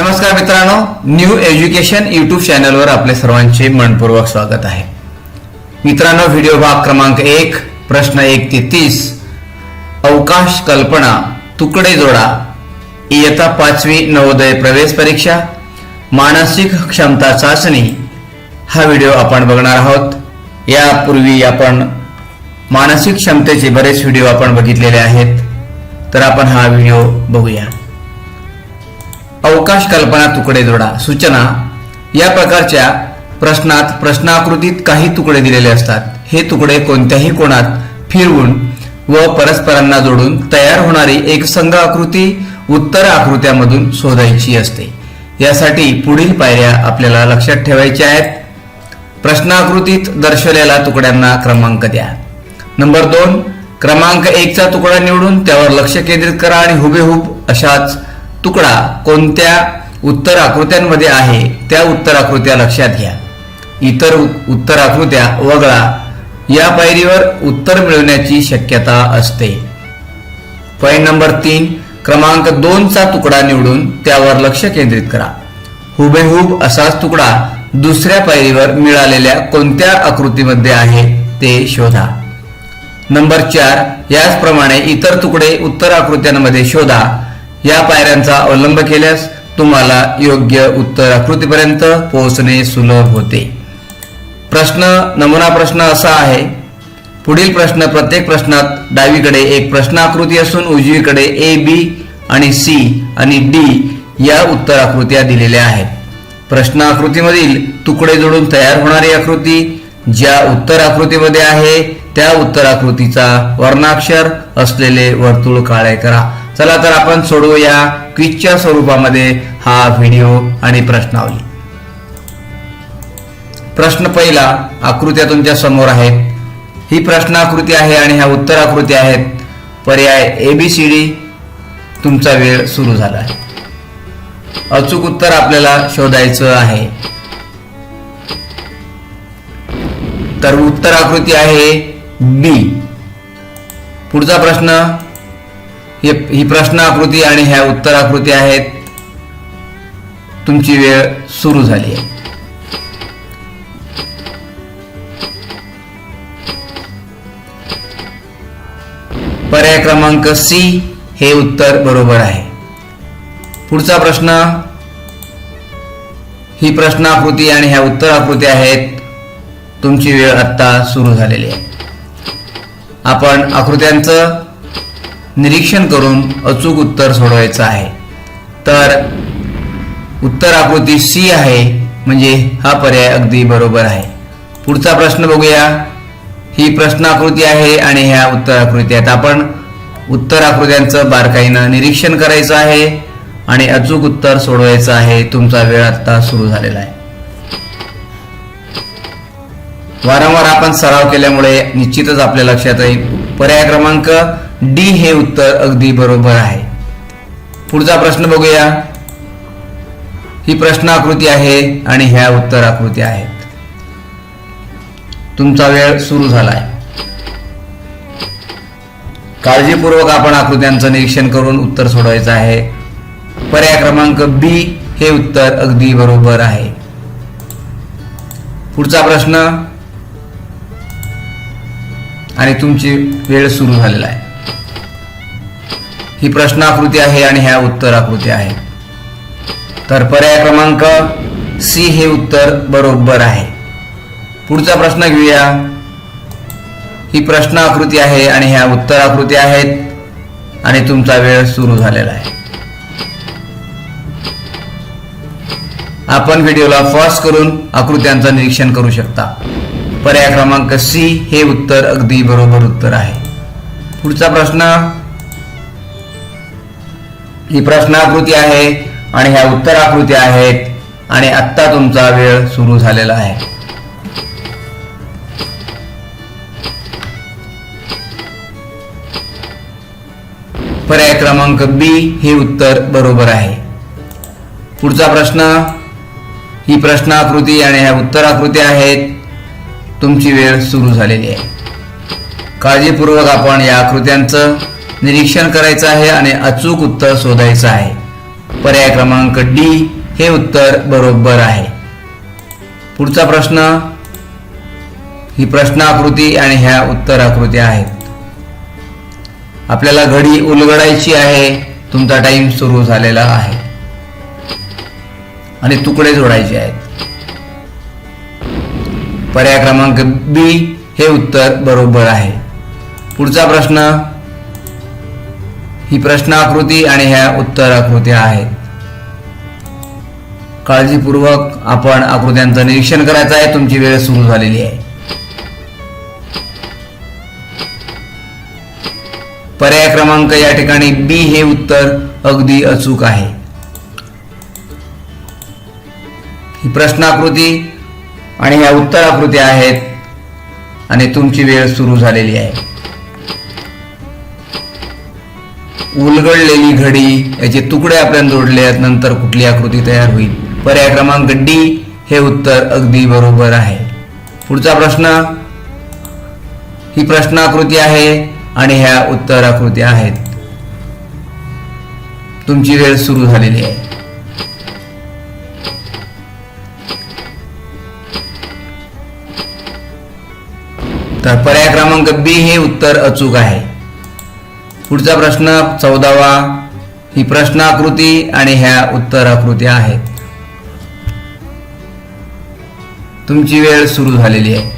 नमस्कार मित्रांनो new education YouTube चॅनलवर आपले सर्वांचे मनपूर्वक स्वागत आहे. मित्रांनो व्हिडिओ भाग क्रमांक एक प्रश्न एक ते तीस. अवकाश कल्पना तुकडे जोडा. इयत्ता पाचवी नवोदय प्रवेश परीक्षा. मानसिक क्षमता चाचणी. हा व्हिडिओ आपण बघणार आहोत. यापूर्वी आपण मानसिक क्षमतेचे बरेच व्हिडिओ आपण बघितलेले आहेत. तर आपण हा व्हिडिओ बघूया. अवकाश कल्पना तुकडे जोडा सूचना. या प्रकारच्या प्रश्नात प्रश्नाकृतीत काही तुकडे दिलेले असतात. हे तुकडे कोणत्याही कोणात फिरवून व परस्परांना जोडून तयार होणारी एक संघ आकृती उत्तर आकृत्यामधून शोधायची असते. यासाठी पुढील पायऱ्या आपल्याला लक्षात ठेवायच्या आहेत. प्रश्नाकृतीत दर्शवलेल्या तुकड्यांना क्रमांक द्या. नंबर दोन क्रमांक एकचा तुकडा निवडून त्यावर लक्ष केंद्रित करा आणि हुबेहूब अशाच तुकडा कोणत्या उत्तर आकृत्यांमध्ये आहे त्या उत्तर आकृत्या लक्षात घ्या. इतर उत्तर आकृत्या वगळा या पायरीवर उत्तर मिळवण्याची शक्यता असते. पॉईंट नंबर तीन क्रमांक दोनचा तुकडा निवडून त्यावर लक्ष केंद्रित करा. हुबेहूब असाच तुकडा दुसऱ्या पायरीवर मिळालेल्या कोणत्या आकृतीमध्ये आहे ते शोधा. नंबर चार याचप्रमाणे इतर तुकडे उत्तर आकृत्यांमध्ये शोधा. या पायऱ्यांचा अवलंब केल्यास तुम्हाला योग्य उत्तर आकृतीपर्यंत पोहोचणे सुलभ होते. प्रश्न नमुना प्रश्न असा आहे पुढील प्रश्न प्रत्येक प्रश्नात डावीकडे एक प्रश्न आकृती असून उजवीकडे ए बी आणि सी आणि डी या उत्तर आकृत्या दिलेल्या आहेत. प्रश्न आकृतीमधील तुकडे जोडून तयार होणारी आकृती ज्या उत्तर आकृतीमध्ये आहे त्या उत्तर आकृतीचा वर्णाक्षर असलेले वर्तुळ काळे करा. चला तर आपण सोडवूया क्विजच्या स्वरूपामध्ये हा व्हिडिओ आणि प्रश्नावली. प्रश्न पहिला आकृत्या तुमच्यासमोर आहेत. ही प्रश्न आकृती आहे आणि ह्या उत्तर आकृती आहेत. पर्याय ए बी सी डी तुमचा वेळ सुरू झाला आहे. अचूक उत्तर आपल्याला शोधायचं आहे. तर उत्तर आकृती आहे बी पुढचा प्रश्न हे ही प्रश्नाकृती आणि ह्या उत्तर आकृती आहेत. तुमची वेळ सुरू झाली आहे. पर्याय क्रमांक सी हे उत्तर बरोबर आहे. पुढचा प्रश्न ही प्रश्नाकृती आणि ह्या उत्तर आकृती आहेत. तुमची वेळ आत्ता सुरू झालेली आहे. आपण आकृत्यांचं निरीक्षण करून अचूक उत्तर सोडवायचं आहे. तर उत्तर आकृती सी आहे म्हणजे हा पर्याय अगदी बरोबर आहे. पुढचा प्रश्न बघूया. ही प्रश्न आकृती आहे आणि ह्या उत्तर आकृती आहेत. आपण उत्तर आकृत्यांचं बारकाईनं निरीक्षण करायचं आहे आणि अचूक उत्तर सोडवायचं आहे. तुमचा वेळ आता सुरू झालेला आहे. वारंवार आपण सराव केल्यामुळे निश्चितच आपल्या लक्षात येईल. पर्याय क्रमांक डी हे उत्तर अगदी बरोबर आहे. पुढचा प्रश्न बघूया. ही प्रश्न आकृती आहे आणि ह्या उत्तर आकृती आहेत. तुमचा वेळ सुरू झाला आहे काळजीपूर्वक आपण आकृत्यांचं निरीक्षण करून उत्तर सोडवायचं आहे. पर्याय क्रमांक बी हे उत्तर अगदी बरोबर आहे. पुढचा प्रश्न आणि तुमची वेळ सुरू झालेला आहे. ही प्रश्न आकृती आहे आणि ह्या उत्तर आकृती आहे. तर पर्याय क्रमांक सी हे उत्तर बरोबर आहे. पुढचा प्रश्न घेऊया. ही प्रश्न आकृती आहे आणि ह्या उत्तर आकृती आहेत आणि तुमचा वेळ सुरू झालेला आहे. आपण व्हिडिओला पॉज करून आकृत्यांचं निरीक्षण करू शकता. पर्याय क्रमांक सी हे उत्तर अगदी बरोबर उत्तर आहे. पुढचा प्रश्न. ही प्रश्नाकृती आहे आणि ह्या उत्तर आकृती आहेत आणि आत्ता तुमचा वेळ सुरू झालेला आहे. पर्याय क्रमांक बी हे उत्तर बरोबर आहे. पुढचा प्रश्न. ही प्रश्नाकृती आणि ह्या उत्तर आकृती आहेत तुमची वेळ सुरू झालेली आहे. काळजीपूर्वक आपण या आकृत्यांचं निरीक्षण करायचं आहे आणि अचूक उत्तर शोधायचं आहे. पर्याय क्रमांक डी हे उत्तर बरोबर आहे. पुढचा प्रश्न ही प्रश्न आकृती आणि ह्या उत्तर आकृत्या आहेत. आपल्याला घडी उलगडायची आहे तुमचा टाइम सुरू झालेला आहे. आणि तुकडे जोडायचे आहेत. पर्याय क्रमांक बी हे उत्तर बरोबर आहे. पुढचा प्रश्न ही प्रश्नाकृती आणि ह्या उत्तर आकृत्या आहेत काळजीपूर्वक आपण आकृत्यांचं निरीक्षण करायचं आहे. तुमची वेळ सुरू झालेली आहे. पर्याय क्रमांक या ठिकाणी बी हे उत्तर अगदी अचूक आहे. ही प्रश्नाकृती आणि ह्या उत्तर आकृत्या आहेत आणि तुमची वेळ सुरू झालेली आहे. उलगडलेली घडी याचे तुकडे आपल्याला जोडले आहेत नंतर कुठली आकृती तयार होईल? पर्याय क्रमांक डी हे उत्तर अगदी बरोबर आहे. पुढचा प्रश्न ही प्रश्नाकृती आहे आणि ह्या उत्तर आकृत्या आहेत. तुमची वेळ सुरू झालेली आहे. तर पर्याय क्रमांक बी हे उत्तर अचूक आहे. पुढचा प्रश्न चौदावा. ही प्रश्नाकृती आणि ह्या उत्तर आहेत तुमची वेळ सुरू झालेली आहे.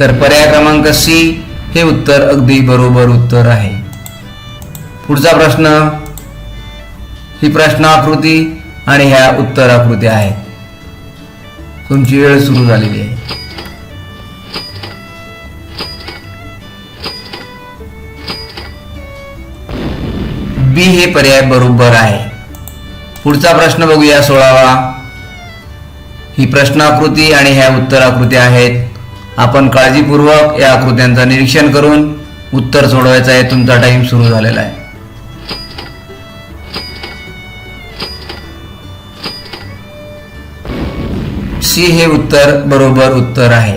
तर पर्याय क्रमांक सी हे उत्तर अगदी बरोबर उत्तर आहे. पुढचा प्रश्न. ही प्रश्नाकृती आणि ह्या उत्तर आकृत्या आहेत तुमची वेळ सुरू झालेली आहे. बी हे पर्याय बरोबर आहे. पुढचा प्रश्न बघूया सोळावा. ही प्रश्नाकृती आणि ह्या उत्तर आकृत्या आहेत. आपण काळजीपूर्वक या आकृत्यांचं निरीक्षण करून उत्तर सोडवायचं आहे. तुमचा टाइम सुरू झालेला आहे. सी हे उत्तर बरोबर उत्तर आहे.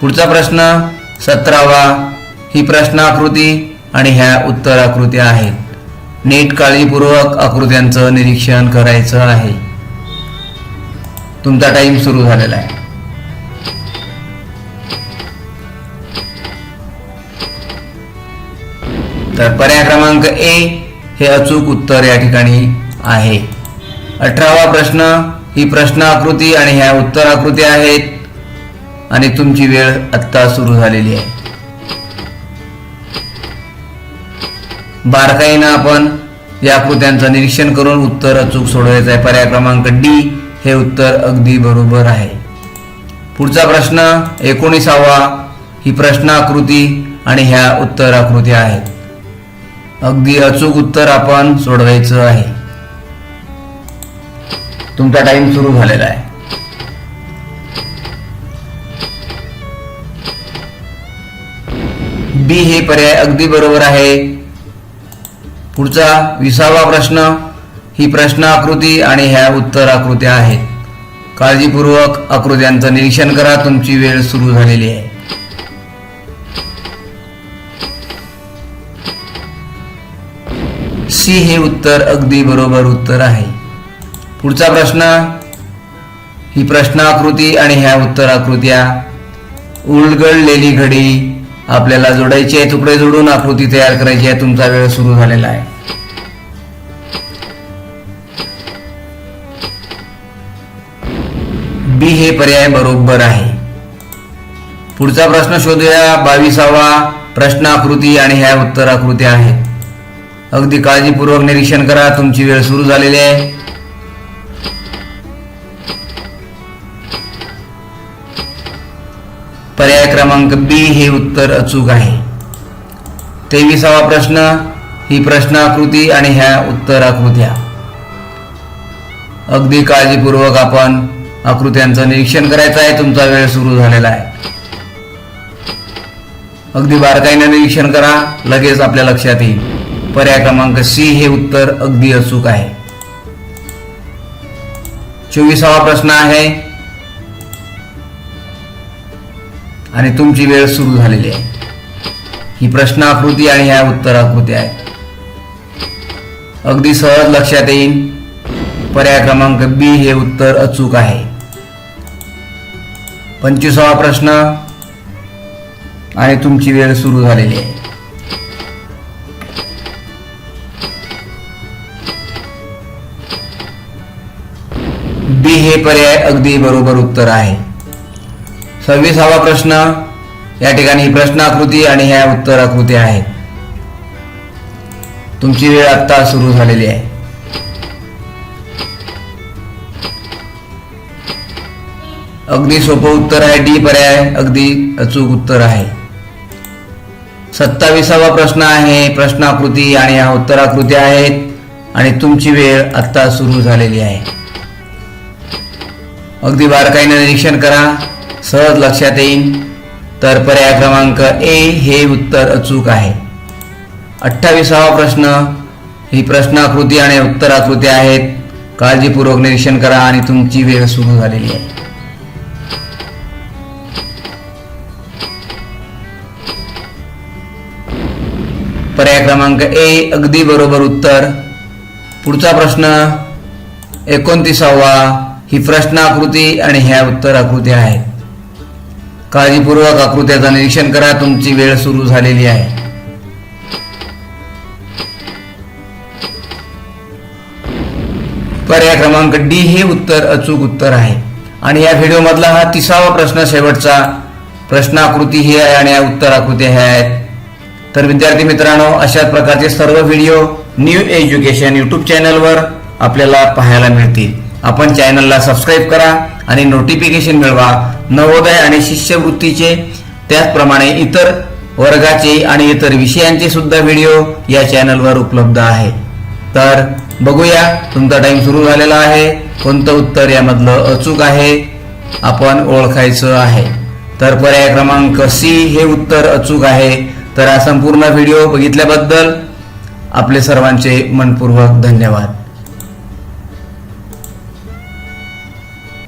पुढचा प्रश्न सतरावा. ही प्रश्नाकृती आणि ह्या उत्तर आकृत्या आहेत. नीट काळजीपूर्वक आकृत्यांचं निरीक्षण करायचं आहे. तुमचा टाइम सुरू झालेला आहे. तर पर्याय क्रमांक ए हे अचूक उत्तर या ठिकाणी आहे. अठरावा प्रश्न ही प्रश्न आकृती आणि ह्या उत्तर आहेत. आणि तुमची वेळ आत्ता सुरू झालेली आहे. बारकाईनं आपण या आकृत्यांचं निरीक्षण करून उत्तर अचूक सोडवायचं आहे. पर्याय क्रमांक डी हे उत्तर अगदी बरोबर आहे. पुढचा प्रश्न एकोणीसावा ही प्रश्न आकृती आणि ह्या उत्तर आहेत. अगदी अचूक उत्तर आपण सोडवायचं आहे. तुमचा टाइम सुरू झालेला आहे. बी हे पर्याय अगदी बरोबर आहे. पुढचा विसावा प्रश्न ही प्रश्न आकृती आणि ह्या उत्तर आकृत्या आहेत. काळजीपूर्वक आकृत्यांचं निरीक्षण करा तुमची वेळ सुरू झालेली आहे. सी हे उत्तर अगदी बरोबर उत्तर आहे. पुढचा प्रश्न ही प्रश्नाकृती आणि ह्या उत्तर आकृत्या उलगडलेली घडी आपल्याला जोडायची आहे तुकडे जोडून आकृती तयार करायची आहे तुमचा वेळ सुरू झालेला आहे. बी हे पर्याय बरोबर आहे. पुढचा प्रश्न शोधूया बावीसावा प्रश्नाकृती आणि ह्या उत्तर आकृत्या आहेत अगदी काळजीपूर्वक निरीक्षण करा तुमची वेळ सुरू झालेली आहे. पर्याय क्रमांक बी हे उत्तर अचूक आहे. तेविसावा प्रश्न ही प्रश्नाकृती आणि ह्या उत्तर आकृत्या अगदी काळजीपूर्वक आपण आकृत्यांचं निरीक्षण करायचं आहे तुमचा वेळ सुरू झालेला आहे. अगदी बारकाईने निरीक्षण करा लगेच आपल्या लक्षात येईल. पर्याय क्रमांक सी हे उत्तर अगदी अचूक आहे. चोवीसावा प्रश्न आहे आणि तुमची वेळ सुरू झालेली आहे. ही प्रश्न आकृती आणि ह्या उत्तर आकृती अगदी सहज लक्षात येईल पर्याय क्रमांक बी हे उत्तर अचूक आहे. पंचवीसावा प्रश्न आणि तुमची वेळ सुरू झालेली आहे. बी हे पर्याय अगदी बरोबर उत्तर आहे. सव्वीसावा प्रश्न. या ठिकाणी ही आणि ह्या उत्तर आकृती आहेत. तुमची वेळ आता सुरू झालेली आहे. अगदी सोपं उत्तर आहे डी पर्याय अगदी अचूक उत्तर आहे. सत्तावीसावा प्रश्न आहे प्रश्नाकृती आणि ह्या उत्तराकृती आहेत आणि तुमची वेळ आता सुरू झालेली आहे. अगदी बारकाईने निरीक्षण करा. सहज लक्षात येईल तर पर्याय क्रमांक ए हे उत्तर अचूक आहे. अठ्ठावीसावा प्रश्न. ही प्रश्नाकृती आणि उत्तर आकृती आहेत. काळजीपूर्वक निरीक्षण करा आणि तुमची वेळ सुरू झालेली आहे. पर्याय क्रमांक ए अगदी बरोबर उत्तर. पुढचा प्रश्न. एकोणतीसावा. ही प्रश्नाकृती आणि ह्या उत्तर आकृती आहेत काळजीपूर्वक आकृत्याचं निरीक्षण करा तुमची वेळ सुरू झालेली आहे. पर्याय क्रमांक डी हे उत्तर अचूक उत्तर आहे. आणि या व्हिडिओमधला हा तिसावा प्रश्न शेवटचा प्रश्नाकृती ही आहे आणि या उत्तर आकृती हे आहेत. तर विद्यार्थी मित्रांनो अशाच प्रकारचे सर्व व्हिडिओ न्यू एज्युकेशन यूट्यूब चॅनलवर आपल्याला पाहायला मिळतील. आपण चॅनलला सबस्क्राईब करा आणि नोटिफिकेशन मिळवा. नवोदय आणि शिष्यवृत्तीचे त्याचप्रमाणे इतर वर्गाचे आणि इतर विषयांचे सुद्धा व्हिडिओ या चॅनलवर उपलब्ध आहे. तर बघूया तुमचा टाइम सुरू झालेला आहे. कोणतं उत्तर यामधलं अचूक आहे? आपण ओळखायचं आहे. तर पर्याय क्रमांक सी हे उत्तर अचूक आहे. तर हा संपूर्ण व्हिडिओ बघितल्याबद्दल आपले सर्वांचे मनपूर्वक धन्यवाद.